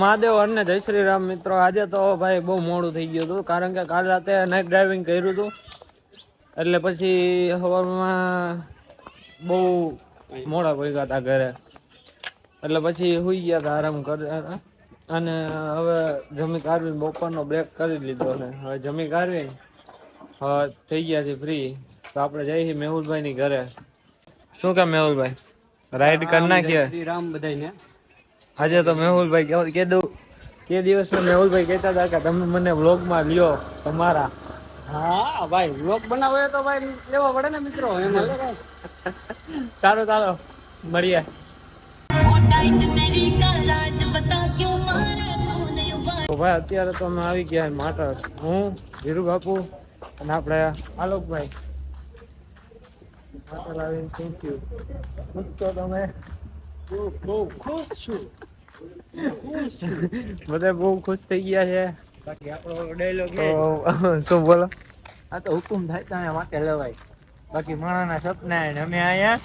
મહાદેવ અને જય શ્રી રામ મિત્રો. આજે તો ભાઈ બહુ મોડું થઈ ગયું હતું કારણ કે કાલ રાતે નાઇટ ડ્રાઇવિંગ કર્યું હતું. એટલે પછી સવારમાં બહુ મોડા ભેગા હતા ઘરે. એટલે પછી સુઈ ગયા હતા આરામ કરતા. અને હવે જમી કાઢવીને બપોરનો બ્રેક કરી લીધો ને. હવે જમી કાઢવી હવે થઈ ગયા છે ફ્રી તો આપણે જઈએ મેહુલભાઈ ની ઘરે. શું કે મેહુલભાઈ? રાઈડ કરી નાખીએ? શ્રી રામ બધાને આજે તો મેહુલભાઈ કે દઉં. કે દિવસ મેહુલભાઈ કહેતા હતા કે તમે મને વ્લોગમાં લ્યો તમારા. હા ભાઈ વ્લોગ બનાવો તો ભાઈ લેવા પડે ને મિત્રો સારું ચાલો મળીએ. ભાઈ અત્યારે તો અમે આવી ગયા માટર હું ધીરુ બાપુ અને આપણે આલોકભાઈ. માટર આવીને થેન્ક યુ ખુશ તો તમે. ખૂબ ખૂબ ખુશ છું. બધા બહુ ખુશ થઈ ગયા છે. બાકી આપણો ડાયલોગ તો શું બોલો? આ તો હુકુમ થાય ત્યાં માટે લેવાય. બાકી માણાના સપના અમે અહીંયા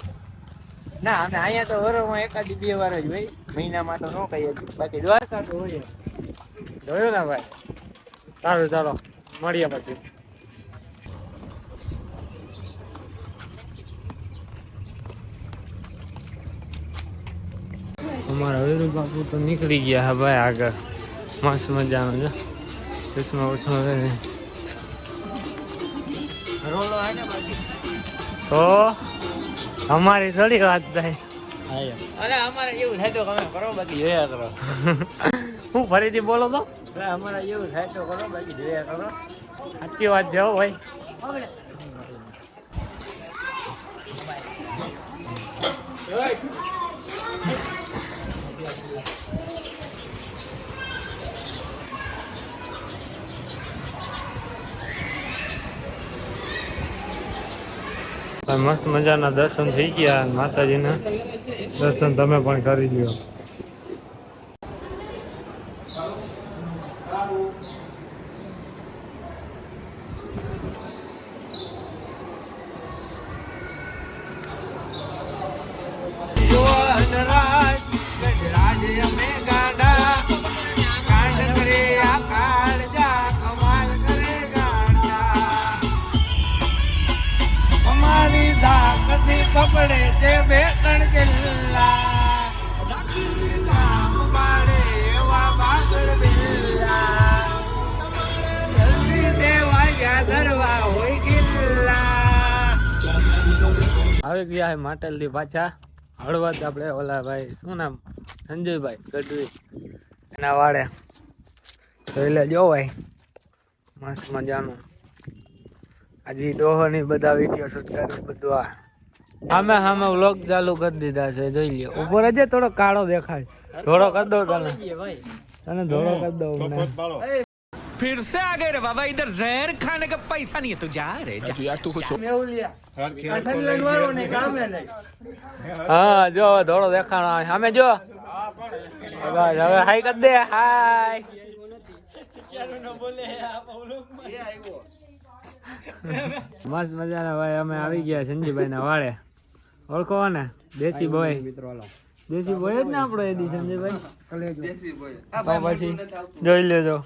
ના અમે અહીંયા તો વરોમાં એકાદી બે વાર જ હોય. મહિનામાં તો ન કહીએ. બાકી દ્વારકા તો હોય જોયું ને ભાઈ? સારું ચાલો. મળીએ પછી. અમારા વેરુ બાપુ તો નીકળી ગયા હા ભાઈ આગળ. મસ્ત મજાનો છે. ચશ્મા ઉઠો છે ને. રોલો હોય ને બાકી. તો અમારી થોડી વાત થાય. અરે અમારે એવું થાય તો તમે કરો બાકી જોયા કરો. હું ફરીથી બોલો તો? અમારે એવું થાય તો કરો બાકી જોયા કરો. સાચી વાત છે હો ભાઈ. ભાઈ મસ્ત મજાના દર્શન થઈ ગયા માતાજીના. દર્શન તમે પણ કરી લ્યો. ધાકથી છે બે ત્રણ આવી ગયા હે માટેલથી પાછા. હળવદ આપણે ઓલા ભાઈ, શું નામ? સંજયભાઈ, ગઢવી. એના વાડે જોઈ લેજો ભાઈ. મસ્ત મજાનું. આજે ડોહો ની બધા વીડિયો શૂટ કરી બધું આ. સામે સામે વ્લોગ ચાલુ કરી દીધા છે જોઈ લ્યો ઉપર જ થોડો કાળો દેખાય ધોળો કરી દઉં તને તને ધોળો કરી દઉં મને फिर से आ गए रे बाबा इधर जहर खाने का पैसा नहीं है तू जा रे जा यार तू कुछ હા જો હવે ધોળો દેખાણો આવે. સામે જો બસ હવે હાઈ કરી દે હાય મસ્ત મજાના ભાઈ અમે આવી ગયા સંજીભાઈ ના વાડે ઓળખો ને? દેશી બોય દેશી બોય જ ને આપણો એદી સંજયભાઈ બોય પછી જોઈ લેજો.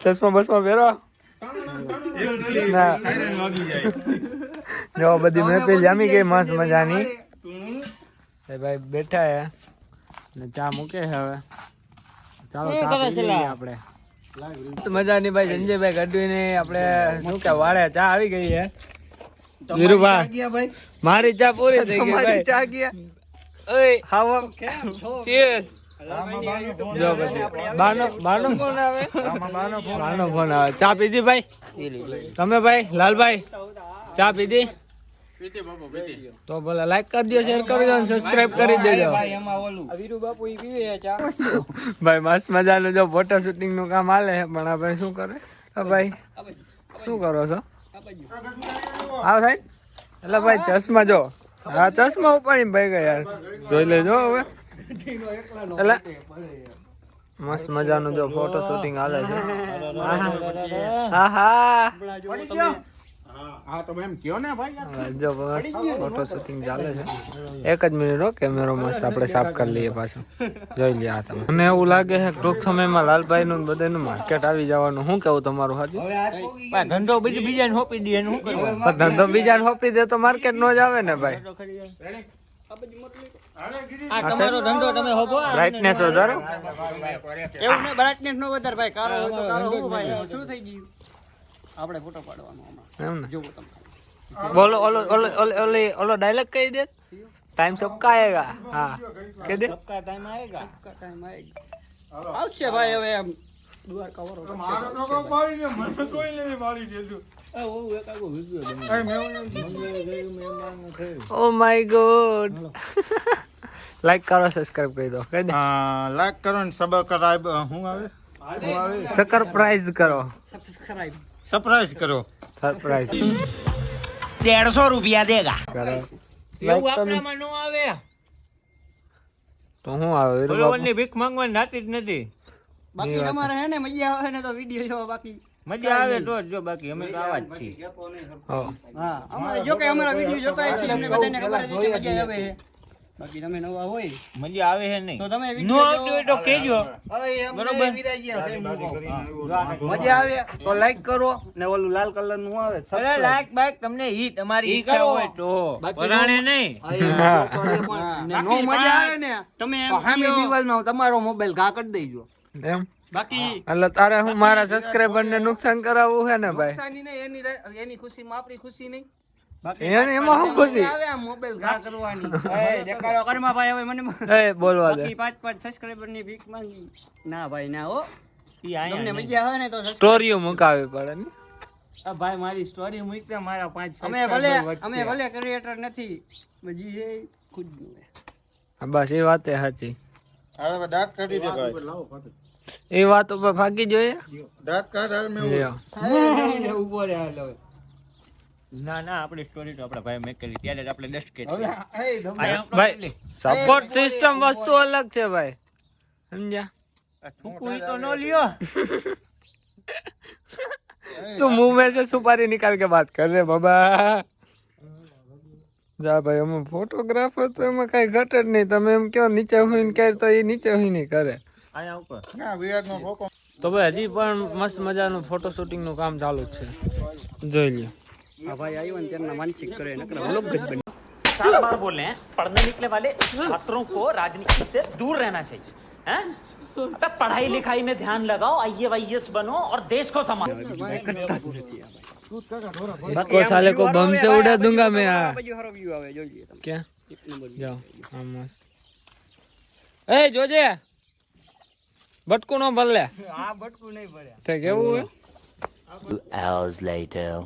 ચશ્મા બસમાં પહેરો? ના. જો બધી મહેફિલ જામી ગઈ મસ્ત મજાની. એ ભાઈ બેઠા હે. ને ચા મૂકે છે હવે. ચાલો ચા પી આપણે. મજાની ભાઈ સંજયભાઈ ગઢવીને આપણે શું કે વાળે ચા આવી ગઈ છે. વીરુભાઈ મારી ચા પૂરી થઈ ગઈ ભાઈ. ઓય. cheers. જો પછી. બારનો બારનો ફોન આવે? બારનો ફોન આવે. ચા પીધી ભાઈ? તમે ભાઈ લાલભાઈ? ચા પીધી? તો ભલે લાઈક કરી દો શેર કરી દો સબસ્ક્રાઇબ કરી દેજો. વીરુ બાપુ ઈ પીવે ચા? ભાઈ મસ્ત મજાનું જો ફોટો શૂટિંગનું કામ હાલે પણ આ ભાઈ શું કરે? આ ભાઈ શું કરો છો? આવ સાહેબ. એટલે ભાઈ, ચશ્મા જો. હા, ચશ્મા ઉપાડી ભાઈ ગયા યાર. જોઈ લેજો હવે. એટલે મસ્ત મજાનું જો ફોટો શૂટિંગ હાલે છે. હા હા. હા તમે એમ કયો ને ભાઈ યાર. જો બસ ફોટો શૂટિંગ ચાલે છે. એક જ મિનિટ હો કેમેરો મસ્ત આપણે સાફ કરી લઈએ પાછો. જોઈ લ્યો આ તમે. મને એવું લાગે છે ટૂંક સમયમાં લાલભાઈ નું બધાનું માર્કેટ આવી જવાનું. શું કેવું તમારું હાજુ? ધંધો બીજું બીજાને સોંપી દે શું કરવું ધંધો બીજાને સોંપી દે તો માર્કેટ નો જ આવે ને ભાઈ. આ તમારો ધંધો તમે હોભો બ્રાઇટનેસ વધારો. એવું નહીં બ્રાઇટનેસ નો વધારે ભાઈ કારો હોય તો કારો ભાઈ. શું થઈ ગયું? આપણે ફોટો પાડવાનો હમણાં. જોવો તમે. બોલો ઓલો ઓલો ઓલો ઓલો ડાયલોગ કહી દે. ટાઈમ સબકા આયેગા. હા કહી દે. સબકા ટાઈમ આયેગા. સબકા ટાઈમ આયેગા. આવશે ભાઈ હવે એમ દ્વારકા વરો મારો તો કોઈ મારી ને મને કોઈ ને મારી દેજો. ઓ માય ગોડ લાઈક કરો સબસ્ક્રાઇબ કરી દો. કહી દે. લાઈક કરો ને સબસ્ક્રાઇબ હું કરો. સબસ્ક્રાઇબ સરપ્રાઈઝ કરો. સરપ્રાઈઝ દેડસો રૂપિયા દેગા. એવું આપણામાં નો આવે? તો હું આવે? વીરુ ભીખ માંગવાની નાતી જ નથી. બાકી તમારે હે ને મજા આવે ને તો વીડિયો જોવો બાકી મજા આવે તો જો બાકી અમે તો આવા જ છીએ. હા. અમારે જો કે અમારા વીડિયો જોતા છે અમને બધાને ખબર છે મજા આવે. બાકી તમે નવા હોય મજા આવે છે નહીં. તો તમે નો આવતું હોય તો કહેજો. મજા આવે તો લાઈક કરો ને ઓલું લાલ કલરનું આવે અરે લાઈક બાઈક તમને ઈ તમારી ઈચ્છા હોય તો. પરાણે નહીં. નો મજા આવે ને તમે સામે દિવાલમાં તમારો મોબાઈલ ઘા કરી દેજો. એમ? બાકી એટલે તારે હું મારા સબસ્ક્રાઇબર ને નુકસાન કરાવવું છે ને ભાઈ? નુકસાની નહીં એની એની ખુશીમાં આપણી ખુશી નહીં. એને એમાં શું ખુશી? આવે આ મોબાઈલ ઘા કરવાની. એ દેખાડો કરમાં ભાઈ હવે મને એ બોલવા દે. પાંચ પાંચ સબસ્ક્રાઇબરની ભીખ માંગી. ના ભાઈ ના હો. ઈ આયા તમને મજા આવે ને તો સ્ટોરીઓ મુકાવી પડે ને. ભાઈ મારી સ્ટોરી મૂકતા મારા પાંચ અમે ભલે અમે ભલે ક્રિએટર નથી બજી એ ખુદ બસ એ વાત સાચી. હવે દાંત કાઢી દે ભાઈ. એ વાત ઉપર ભાગી જોઈએ? દાંત કાઢ હાલ મેં ઊભો. રહે હાલ હવે. ના ના આપણી સ્ટોરી તો આપણા ભાઈ મેં કરી. ત્યારે જ આપણે ડસ્ટ કે ભાઈ સપોર્ટ સિસ્ટમ વસ્તુ અલગ છે ભાઈ. સમજ્યા? થૂકું તો નો લ્યો. તું મુંહ મેં સે સુપારી નિકાલ કે વાત કર રે બાબા. જા ભાઈ અમે ફોટોગ્રાફર તો એમાં કઈ ઘટ જ નહીં. તમે એમ કહો નીચે હોઈને કહે તો એ નીચે હોઈને કરે. ઉપર. ના તો ભાઈ હજી પણ મસ્ત મજાનું ફોટો શૂટિંગનું કામ ચાલુ જ છે. જોઈ લ્યો. આ ભાઈ આવ્યો ને તેમના માનસિક કરે નકરા વ્લોગ જ બની पचास बार बोल रहे हैं पढ़ने निकले वाले छात्रों को राजनीति से दूर रहना चाहिए हैं? अबे पढ़ाई लिखाई में ध्यान लगाओ आई वाईएस बनो और देश को संभालो इसको साले को बम से उड़ा दूंगा मैं આ हाँ બાજુ સારો વ્યૂ આવે જોઈ લઈએ તમે क्या એક નંબર view. જાઓ હા મસ્ત એ જોજે બટકું નો ભલે આ બટકું નહીં પડે તે કેવું હોય hours later